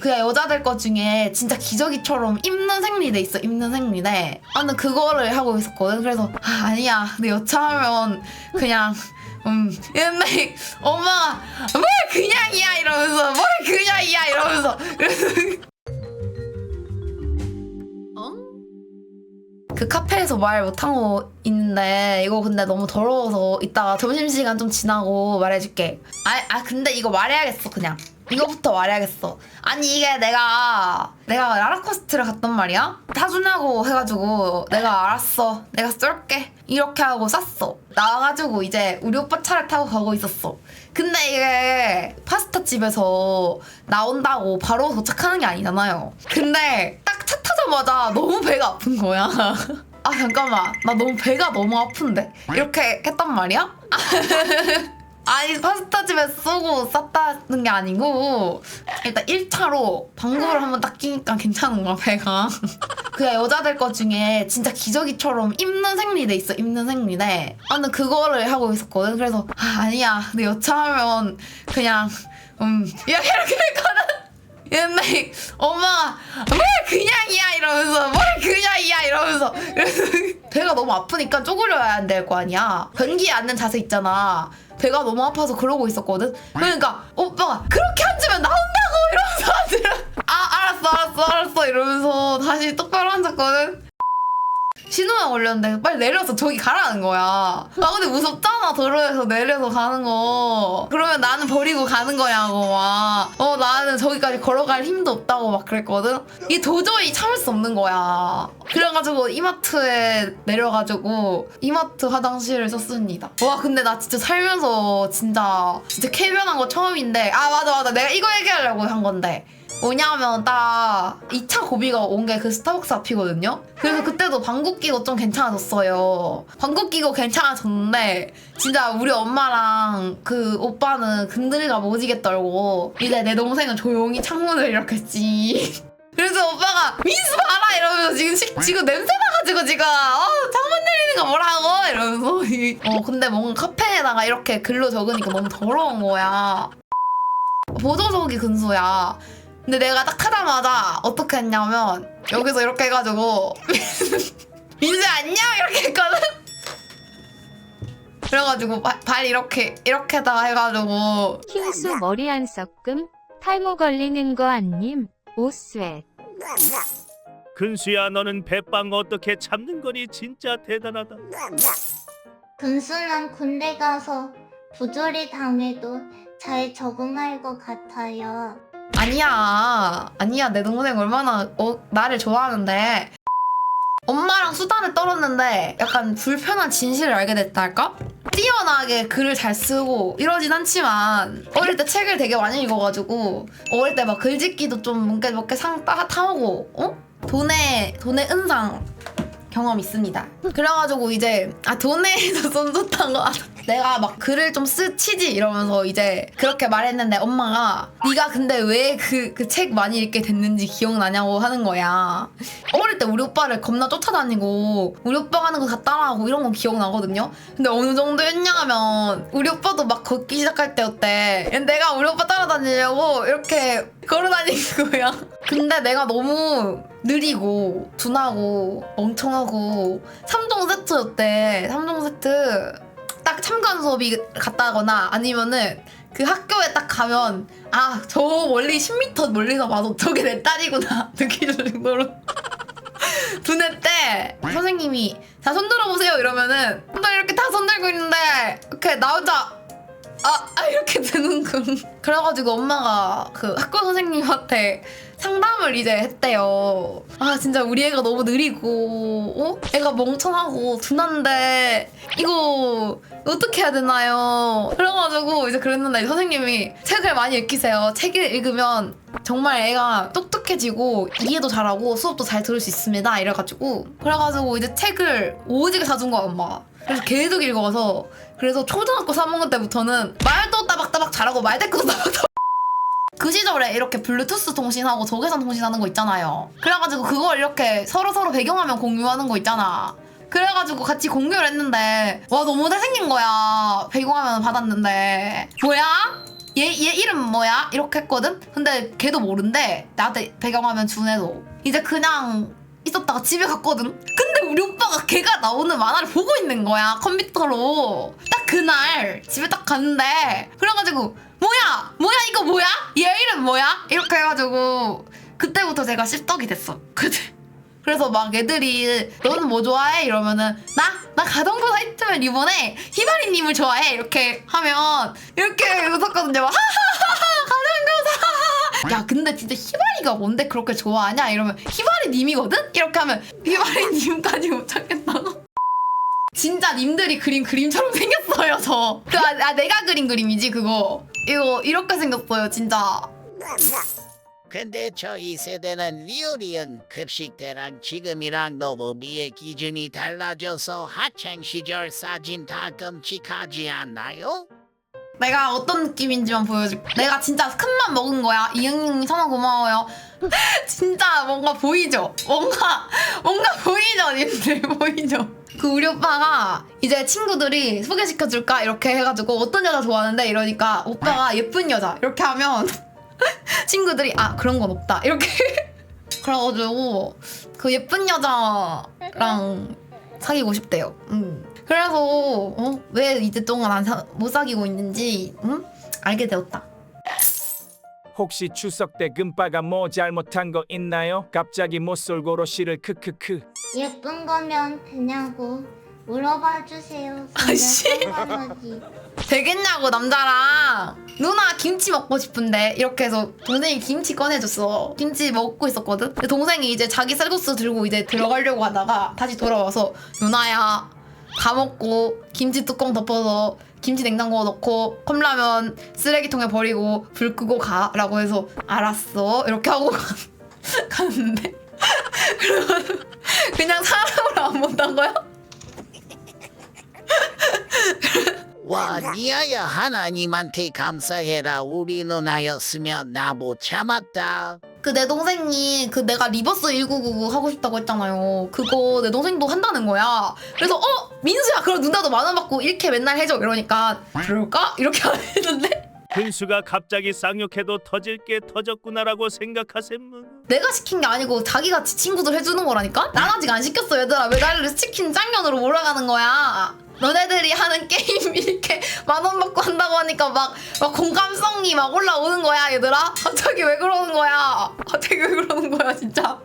그냥 여자들 것 중에 진짜 기저귀처럼 입는 생리대 있어 입는 생리대. 나는 그거를 하고 있었거든. 그래서 아, 아니야. 근데 여차하면 그냥 음 근데 엄마가 뭘 그냥이야 이러면서 뭘 그냥이야 이러면서. 그래서 그 카페에서 말 못한 거 있는데 이거 근데 너무 더러워서 이따가 점심시간 좀 지나고 말해줄게. 아, 아 근데 이거 말해야겠어 그냥 이거부터 말해야겠어. 아니 이게 내가 내가 라라코스트를 갔단 말이야? 사주냐고 해가지고 내가 알았어. 내가 쏠게. 이렇게 하고 쌌어. 나와가지고 이제 우리 오빠 차를 타고 가고 있었어. 근데 이게 파스타 집에서 나온다고 바로 도착하는 게 아니잖아요. 근데 딱 차 타자마자 너무 배가 아픈 거야. 아 잠깐만. 나 너무 배가 너무 아픈데. 이렇게 했단 말이야 아니 파스타 집에 쏘고 쌌다는 게 아니고 일단 1차로 방구를 한번 딱 끼니까 괜찮은 거야 배가. 그냥 여자들 것 중에 진짜 기저귀처럼 입는 생리대 있어 입는 생리대. 나는 그거를 하고 있었거든. 그래서 아, 아니야. 근데 여차하면 그냥 음 이렇게 이렇게 했거든 근데 엄마가 뭘 그냥이야 이러면서 뭘 그냥이야 이러면서. 배가 너무 아프니까 쪼그려야 안 될 거 아니야. 변기에 앉는 자세 있잖아. 배가 너무 아파서 그러고 있었거든. 그러니까 오빠가 그렇게 앉으면 나온다고! 이러면서 아 알았어 알았어 알았어 이러면서 다시 똑바로 앉았거든 신호가 걸렸는데 빨리 내려서 저기 가라는 거야. 아 근데 무섭잖아 도로에서 내려서 가는 거. 그러면 나는 버리고 가는 거냐고 막. 어 나는 저기까지 걸어갈 힘도 없다고 막 그랬거든. 이게 도저히 참을 수 없는 거야. 그래가지고 이마트에 내려가지고 이마트 화장실을 썼습니다. 와 근데 나 진짜 살면서 진짜 진짜 쾌변한 거 처음인데 아 맞아 맞아 내가 이거 얘기하려고 한 건데. 뭐냐면 딱 2차 고비가 온 게 그 스타벅스 앞이거든요. 그래서 그때도 방구 끼고 좀 괜찮아졌어요. 방구 끼고 괜찮아졌는데 진짜 우리 엄마랑 그 오빠는 근들이가 모지게 떨고 이제 내 동생은 조용히 창문을 이렇게 했지. 그래서 오빠가 민수 봐라 이러면서 지금 식, 지금 냄새 나가지고 지금 어 창문 내리는 거 뭐라고 이러면서 어 근데 뭔가 카페에다가 이렇게 글로 적으니까 너무 더러운 거야. 보조석이 근소야. 근데 내가 딱 하자마자 어떻게 했냐면 여기서 이렇게 해가지고 민수 안녕 이렇게 했거든. 그래가지고 바- 발 이렇게 이렇게다가 해가지고 킹수 머리 한 섞음 탈모 걸리는 거 아님 오스웨 근수야 너는 배빵 어떻게 참는 거니 진짜 대단하다. 근수는 군대 가서 부조리 당해도 잘 적응할 것 같아요. 아니야 아니야 내 동생 얼마나 어, 나를 좋아하는데 엄마랑 수다를 떨었는데 약간 불편한 진실을 알게 됐달까? 뛰어나게 글을 잘 쓰고 이러진 않지만 어릴 때 책을 되게 많이 읽어가지고 어릴 때 막 글짓기도 좀 몇개 몇개 상 따 타오고 어? 돈에 돈에 은상 경험 있습니다. 그래가지고 이제 아 돈에도 손 좋다는 거. 내가 막 글을 좀 쓰치지 이러면서 이제 그렇게 말했는데 엄마가 네가 근데 왜 그 그 책 많이 읽게 됐는지 기억나냐고 하는 거야. 어릴 때 우리 오빠를 겁나 쫓아다니고 우리 오빠 하는 거 다 따라하고 이런 건 기억나거든요. 근데 어느 정도였냐 하면 우리 오빠도 막 걷기 시작할 때였대. 내가 우리 오빠 따라다니려고 이렇게 걸어다니는 거야. 근데 내가 너무 느리고 둔하고 멍청하고 3종 세트였대. 3종 세트. 딱 참관 수업이 갔다거나 아니면은 그 학교에 딱 가면 아 저 멀리 10m 멀리서 봐도 저게 내 딸이구나 느낄 정도로. 둔했대 선생님이 자 손 들어보세요 이러면은 손들 이렇게 다 손 들고 있는데 이렇게 나 혼자 아, 아 이렇게 거 그래가지고 엄마가 그 학교 선생님한테 상담을 이제 했대요 아 진짜 우리 애가 너무 느리고 어? 애가 멍청하고 둔한데 이거 어떻게 해야 되나요? 그래가지고 이제 그랬는데 선생님이 책을 많이 읽히세요 책을 읽으면 정말 애가 똑똑해지고 이해도 잘하고 수업도 잘 들을 수 있습니다 이래가지고 그래가지고 이제 책을 오지게 사준 거야 엄마가 그래서 계속 읽어서 그래서 초등학교 3학년 때부터는 말도 따박따박 잘하고 말대꾸도 따박따박 그 시절에 이렇게 블루투스 통신하고 적외선 통신하는 거 있잖아요. 그래가지고 그걸 이렇게 서로 서로 배경화면 공유하는 거 있잖아. 그래가지고 같이 공유를 했는데 와 너무 잘생긴 거야. 배경화면 받았는데 뭐야? 얘, 얘 이름 뭐야? 이렇게 했거든? 근데 걔도 모른대. 나한테 배경화면 준 애도. 이제 그냥 있었다가 집에 갔거든? 근데 우리 오빠가 걔가 나오는 만화를 보고 있는 거야, 컴퓨터로. 딱 그날 집에 딱 갔는데. 그래가지고, 뭐야? 뭐야, 이거 뭐야? 얘 이름 뭐야? 이렇게 해가지고, 그때부터 제가 씹덕이 됐어. 그때. 그래서 막 애들이 너는 뭐 좋아해? 이러면은 나? 나 가동부 사이트면 리본에 희바리님을 좋아해 이렇게 하면 이렇게 웃었거든요 막 하하하하 가동교사 야 근데 진짜 희바리가 뭔데 그렇게 좋아하냐 이러면 희바리님이거든? 이렇게 하면 희바리님까지 못 찾겠다고 진짜 님들이 그린 그림처럼 생겼어요 저 그, 아, 아, 내가 그린 그림이지 그거 이거 이렇게 생겼어요 진짜 근데 저희 세대는 리얼이언 급식 때랑 지금이랑 너무 미의 기준이 달라져서 학창 시절 사진 다 끔찍하지 않나요? 내가 어떤 느낌인지만 보여줄게. 내가 진짜 큰맘 먹은 거야. 이응님 천원 고마워요. 진짜 뭔가 보이죠? 뭔가 뭔가 보이죠, 님들 보이죠? 그 우리 오빠가 이제 친구들이 소개시켜줄까 이렇게 해가지고 어떤 여자 좋아하는데 이러니까 오빠가 예쁜 여자 이렇게 하면 친구들이 아 그런 건 없다 이렇게 그래가지고 그 예쁜 여자랑 사귀고 싶대요. 음. 그래서 어? 왜 이제 동안 안못 사귀고 있는지 음? 알게 되었다. 혹시 추석 때 금빠가 뭐 잘못한 거 있나요? 갑자기 못쏠고로 씨를 크크크 예쁜 거면 되냐고 물어봐 주세요. 아이씨. 선생님. 되겠냐고 남자랑 누나 김치 먹고 싶은데 이렇게 해서 동생이 김치 꺼내줬어 김치 먹고 있었거든 근데 동생이 이제 자기 쌀국수 들고 이제 들어가려고 하다가 다시 돌아와서 누나야 다 먹고 김치 뚜껑 덮어서 김치 냉장고에 넣고 컵라면 쓰레기통에 버리고 불 끄고 가라고 해서 알았어 이렇게 하고 가- 갔는데 그러면 그냥 사람을 안 본단 거야? 와 니아야 하나님한테 감사해라 우리 누나였으면 나 못 참았다 그 내 동생이 그 내가 리버스 1999 하고 싶다고 했잖아요. 그거 내 동생도 한다는 거야. 그래서 어 민수야 그럼 누나도 만 원 받고 이렇게 맨날 해줘. 이러니까 그럴까? 이렇게 안 했는데? 근수가 갑자기 쌍욕해도 터질 게 터졌구나라고 생각하셈. 내가 시킨 게 아니고 자기가 지 친구들 해주는 거라니까. 난 아직 안 시켰어 얘들아. 왜 나를 치킨 짱년으로 몰아가는 거야. 너네들이 하는 게임 이렇게 만 원 받고 한다고 하니까 막, 막 공감성이 막 올라오는 거야 얘들아? 갑자기 왜 그러는 거야? 갑자기 왜 그러는 거야 진짜